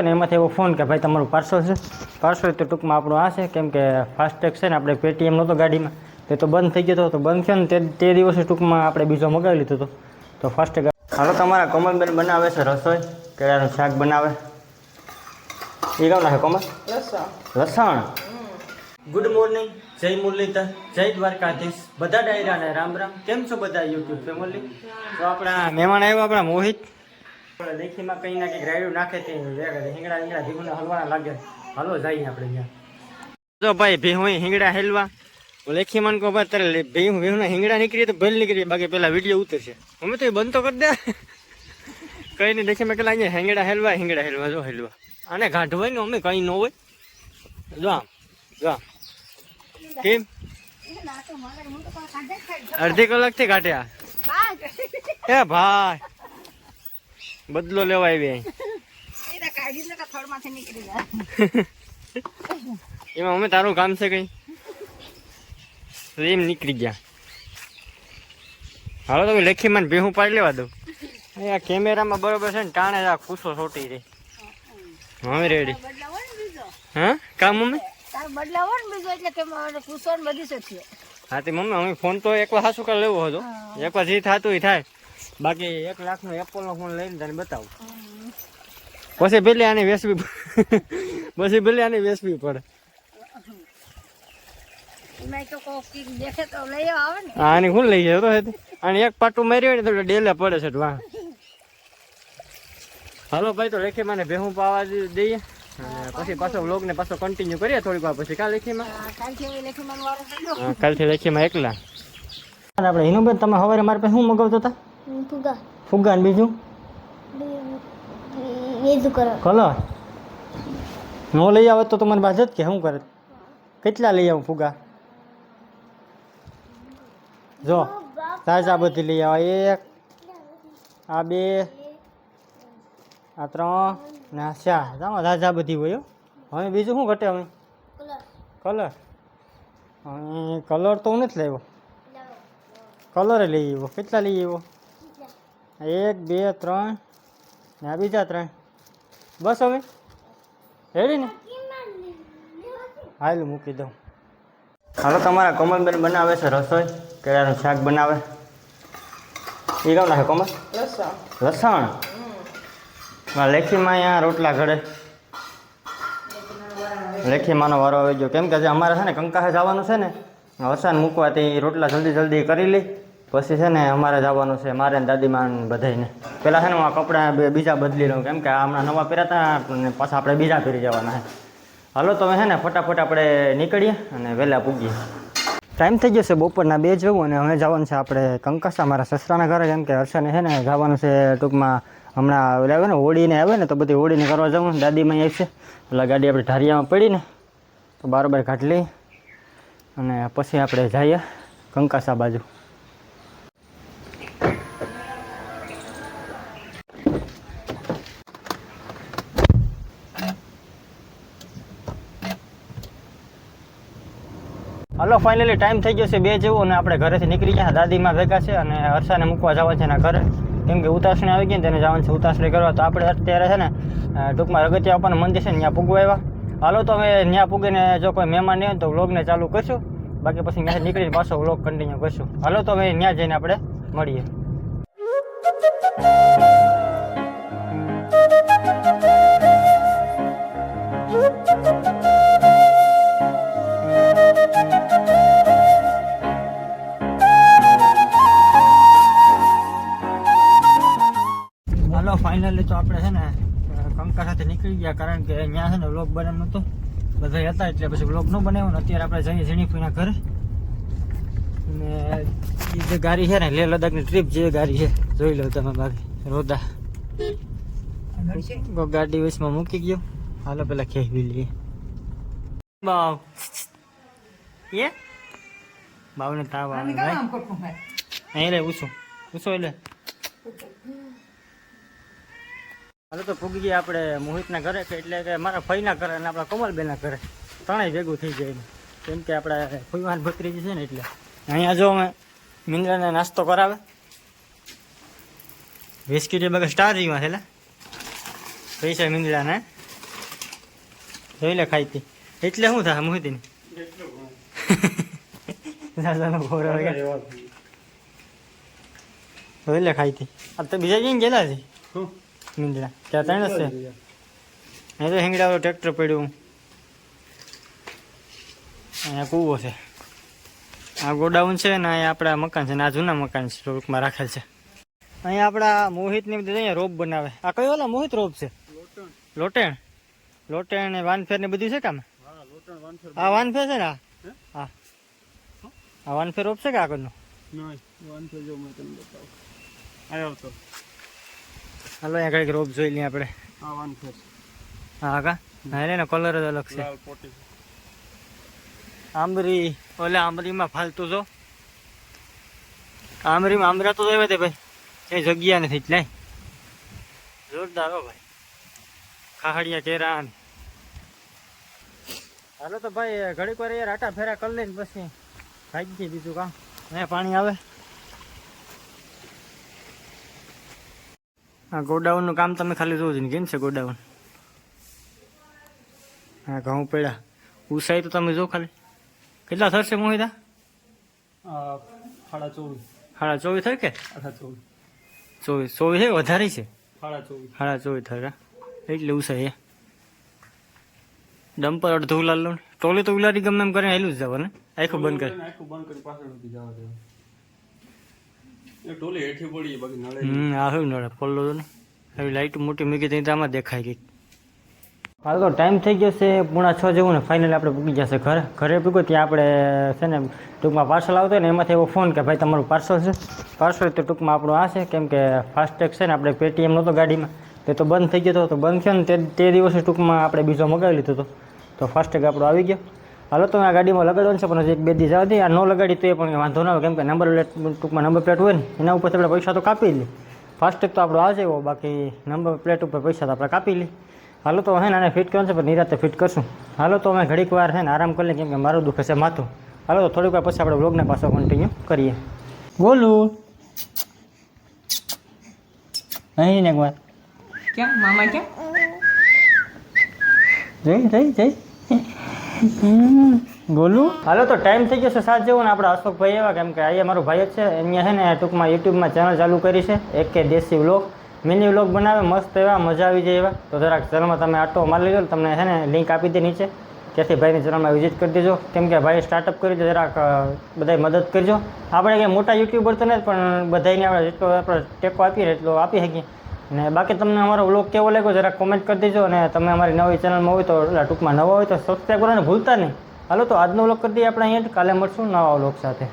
ને એમાંથી એવો ફોન કે ભાઈ તમારું પાર્સલ છે. પાર્સલ તો ટૂંકમાં આપણું આ છે કેમ કે ફાસ્ટેગ છે ને આપણે પેટીએમ નહોતો ગાડીમાં. તે તો બંધ થઈ ગયો હતો તો બંધ થયો ને તે તે દિવસે ટૂંકમાં આપણે બીજો મગાવી લીધો હતો. તો ફાસ્ટેગ હાલો તમારા કોમલબેન બનાવે છે રસોઈ કેળાનું શાક બનાવે. એ કેમ નાખે કોમલ? લસણ. ગુડ મોર્નિંગ જય મુરલીધર જય દ્વારકાધીશ. બધા ડાયરાને રામ રામ. કેમ છો બધા યુટ્યુબ ફેમિલી તો આપણા મહેમાન આવ્યા આપણા મોહિત. લેખીમાં કંઈ ના કંઈક રાયડું નાખે તે હિંગડા હિંગડા ભીગુના હલવાના લાગે. હલો જઈએ આપણે ત્યાં. જો ભાઈ ભીહું હિંગડા હેલવા. લેખી મન કહો ભાઈ તારે ભીહું ભીહુના હિંગડા નીકળીએ તો ભલે નીકળીએ બાકી પેલા વીડિયો ઉતરશે અમે તો એ બંધ તો કરી દે. કઈ નહીં દેખી મેં પેલા અહીંયા હિંગડા હેલવા હિંગડા હેલવા જો હેલવા. આને ગાંઠવાય ને અમે કંઈ ન હોય. જો આમ જો આમ. કેમ? અડધી કલાકથી કાઢ્યા એ ભાઈ. બદલો લેવા આવી એમાં અમે તારું કામ છે કઈ? એમ નીકળી ગયા. હાલો તમે લેખીમાં ભેહું પાડી લેવા દઉં આ કેમેરામાં બરોબર છે ને ટાણે આ ખુશો છોટી રહી. હવે રેડી હા? કામ મમ્મી બદલાવો ને બીજો એટલે કે મારે પૂછવાનું બધી છે હા તે મમ્મી અમે ફોન તો એકવાર સાસુ કાલ લેવો હતો. એકવાર જે થતું એ થાય. બાકી એક લાખનો એપલનો ફોન લઈને તને બતાવું. પછી ભલે આને વેચવી પછી ભલે આને વેચવી પડે. આને શું લઈ ગયો તો? અને એક પાટું માર્યું ને તો ડેલે પડે છે વાહ હાલો ભાઈ તો લેખી મને ભેહું પાવા દઈએ. પછી પાછો વ્લોગ ને પાછો કન્ટિન્યુ કરીએ થોડીક વાર પછી. કાલ લેખીમાં? લેખી કાલથી લેખીમાં એકલા. આપણે હિનુબેન તમે સવારે મારા પાસે શું મગાવતા હતા? ફુગા ફુગ્ગા. ને બીજું? કલર? નો લઈ આવે તો તમારી બાજુ જ કે શું કરે? કેટલા લઈ આવું ફુગા જો તાજા બધી લઈ આવો. એક આ બે આ ત્રણ ને આ ચાર. જાઓ તાજા બધી હોય હવે બીજું શું ઘટે હવે? કલર. કલર? તો હું નથી લાવ્યો. કલરે લઈ આવ્યો. કેટલા લઈ આવ્યો? એક બે ત્રણ ને આ બીજા ત્રણ. બસ હવે? રેડી ને? હાલ મૂકી દઉં. હાલો તમારા કમલબેન બનાવે છે રસોઈ? કેળાનું શાક બનાવે? એ કેમ નાખે કમલ? લસણ. હા, લેખીમાં અહીંયા રોટલા ઘડે. લેખીમાંનો વારો આવી ગયો. કેમ કે જે અમારે છે ને કંકાસે જવાનું છે ને વસાન મૂકવાથી રોટલા જલ્દી જલ્દી કરી લઈ પછી છે ને અમારે જવાનું છે મારે દાદીમાં બધાને પહેલાં છે ને હું આ કપડાં બીજા બદલી લઉં, કેમ કે હમણાં નવા પહેરાતા ને પાછા આપણે બીજા પહેરી જવાના છે. હાલો તમે છે ને ફટાફટ આપણે નીકળીએ અને વહેલા પૂગીએ. ટાઈમ થઈ ગયો છે બપોરના બે જેવું અને હવે જવાનું છે આપણે કંકાસા, મારા સસરાના ઘરે, કેમ કે હર્ષને છે ને જવાનું છે ટૂંકમાં હમણાં આવે ને, હોળીને આવે ને, તો બધી હોળીને કરવા જવું દાદીમાં આવી છે એટલે ગાડી આપણે ઢારિયામાં પડીને તો બારોબાર ઘાટ લઈ અને પછી આપણે જઈએ કંકાસા બાજુ. હલો ફાઇનલી ટાઈમ થઈ ગયો છે બે જેવું અને આપણે ઘરેથી નીકળી ગયા. દાદીમાં ભેગા છે અને હર્ષાને મૂકવા જવા છે એના ઘરે. કેમ કે ઉતાસણી આવી ગઈ ને તેને જવાનું છે ઉતાસણી કરવા. તો આપણે અત્યારે છે ને ટૂંકમાં રગતિયા આપવાનું મંદિર છે ને, ત્યાં પૂગવા આવ્યા. હાલો, તો હવે ત્યાં પૂગીને જો કોઈ મહેમાન નહીં હોય તો વ્લોગને ચાલુ કરશું. બાકી પછી ત્યાંથી નીકળીને પાછો વ્લોગ કન્ટિન્યુ કરશું. હાલો, તો હવે ત્યાં જઈને આપણે મળીએ. નીકળી ગયા કારણ કે અહીંયા છે ને વ્લોગ બનાવ હતું. બધા હતા એટલે પછી વ્લોગ ન બનાવ્યો ને અત્યારે આપણે જઈએ ઝીણીફીના ઘરે. અને એ જે ગાડી છે ને લેહ લદ્દાખની ટ્રીપ જે ગાડી છે જોઈ લો તમે બાકી રોદા. ગાડી વચમાં મૂકી ગયો. હાલો પેલા ખેવી લઈએ. બાવ. એ? બાવને તાવ આવે અહીં લે ઉછો ઉછો એટલે હાલો તો પૂગી ગયા આપણે મોહિતના ઘરે કે એટલે કે મારા ફઈના ઘરે અને આપણા કોમલબેનના ઘરે. ત્રણેય ભેગું થઈ જાય કેમ કે આપણે ફઈવાન ભત્રીજી છે ને એટલે. અહીંયા જો અમે મિન્દ્રાને નાસ્તો કરાવે. બિસ્કીટ એ બગા સ્ટાર રીમાં છે લે. છે મિંદ્રાને. જોઈ લે ખાઈ હતી એટલે શું થાય મોહિતીને? દાદાનો ઘોર જોઈ લે ખાઈ હતી આ તો બીજા જઈને ગયેલા છે? મીંદડા ત્યાં ત્રણ છે. અહીં તો હિંગડા ટ્રેક્ટર પડ્યું. અહીંયા કૂવો છે. આ ગોડાઉન છે ને અહીંયા આપણા મકાન છે ને આ જૂના મકાન છે ટૂંકમાં રાખેલ છે. અહીંયા આપણા મોહિત ને બધું અહીંયા રોપ બનાવે. આ કયો ઓલા મોહિત રોપ છે? લોટેણ. લોટેણ ને વાનફેર ને બધું છે કામ આ વાનફેર છે ને હા. આ વાનફેર રોપ છે કે આગળનો? હાલો આગળ એક રોપ જોઈ લઈએ આપણે. હા કા? ના એને કલર જ અલગ છે. આંબરી ઓલે આંબરીમાં ફાલતું જો. આંબરીમાં આંબરા તો એવા તે ભાઈ. કઈ જગ્યા નથી એટલે જોરદાર હો ભાઈ. ખાહડિયા કેરા. હાલો તો ભાઈ ઘડીક વાર યાર આટા ફેરા કરી લઈને પછી ભાગી ગઈ બીજું કામ. અહીંયા પાણી આવે. આ ગોડાઉનનું કામ તમે ખાલી જોવો છો ને કેમ છે ગોડાઉન? હા ઘઉં પેડા ઉસાઈ તો તમે જો ખાલી. કેટલા થશે મોહિતા? સાડા ચોવીસ. સાડા ચોવીસ થાય કે? ચોવીસ. ચોવીસ. ચોવીસ છે વધારે છે? સાડા ચોવીસ. સાડા ચોવીસ થાય? એટલે ઉસાઈ હે. ડમ્પર અડધું ઉલાર લો ને. ટોલી તો ઉલારી ગમે એમ કરીને હેલું જ જવાનું આખું બંધ કરી. આખું બંધ કરી પાછળ જવા દેવાનું. ટોલી હેઠી પડી હવે લાઈટ મોટી મૂકી તો આમાં ગઈ. હાલ તો ટાઈમ થઈ ગયો છે, પૂણા છ જેવું ને ફાઇનલી આપણે પૂકી જશે ઘરે. ઘરે પૂગ્યો ત્યાં આપણે છે ને ટૂંકમાં પાર્સલ આવતો ને એમાંથી એવો ફોન કે, ભાઈ, તમારું પાર્સલ છે. પાર્સલ તો ટૂંકમાં આપણું આ છે, કેમ કે ફાસ્ટેગ છે ને, આપણે પેટીએમ નહોતો ગાડીમાં. તે તો બંધ થઈ ગયો હતો તો બંધ થયો ને, તે દિવસે ટૂંકમાં આપણે બીજો મગાવી લીધો હતો તો ફાસ્ટેગ આપણો આવી ગયો. હાલો તો આ ગાડીમાં લગાડવાનું છે પણ એક બે દિવસ જવા આ ન લગાડી તો એ પણ વાંધો ના આવે કેમ કે નંબર પ્લેટ ટૂંકમાં નંબર પ્લેટ હોય ને એના ઉપર આપણે પૈસા તો કાપી લે. ફાસ્ટેગ તો આપણો આ છે એવો બાકી નંબર પ્લેટ ઉપર પૈસા તો આપણે કાપી લે. હાલો તો હે ને આને ફિટ કરવાનું છે પણ નિરાતે ફિટ કરશું. હાલો તો અમે ઘડીક વાર હે ને આરામ કરી લઈએ કેમ કે મારું દુઃખ છે માથું. હાલો તો થોડીક વાર પછી આપણે બ્લોગને પાછો કન્ટિન્યુ કરીએ. બોલું. અહીં ને એક વાર ક્યાં? મામા ક્યાં? જઈ જઈ જઈ. બોલું? હાલો, તો ટાઈમ થઈ ગયો છે સાત જેવું ને આપણે અશોકભાઈ એવા કેમ કે અહીંયા મારો ભાઈ જ છે. અહીંયા છે ને ટૂંકમાં યુટ્યુબમાં ચેનલ ચાલુ કરી છે, એક કે દેશી વ્લોગ મિની વ્લોગ બનાવે, મસ્ત એવા, મજા આવી જાય એવા. તો જરાક ચેનલમાં તમે આટો મારી લેજો તમને છે ને લિંક આપી દે નીચે. ત્યાંથી ભાઈની ચેનલમાં વિઝિટ કરી દેજો. કેમ કે ભાઈ સ્ટાર્ટઅપ કરી દે જરાક બધાય મદદ કરજો. આપણે કંઈ મોટા યુટ્યુબર તો નથી, પણ બધાને આપણે જેટલો આપણે ટેકો આપીએ એટલો આપી શકીએ. અને બાકી તમને અમારો વ્લોગ કેવો લાગ્યો જરા કોમેન્ટ કરી દેજો અને તમે અમારી નવી ચેનલમાં હોય તો એટલે ટૂંકમાં નવા હોય તો સબસ્ક્રાઈબ કરવાનું ભૂલતા નહીં હાલો તો આજનો વ્લોગ કરી દઈએ આપણે અહીંયા. કાલે મળશું નવા વ્લોગ સાથે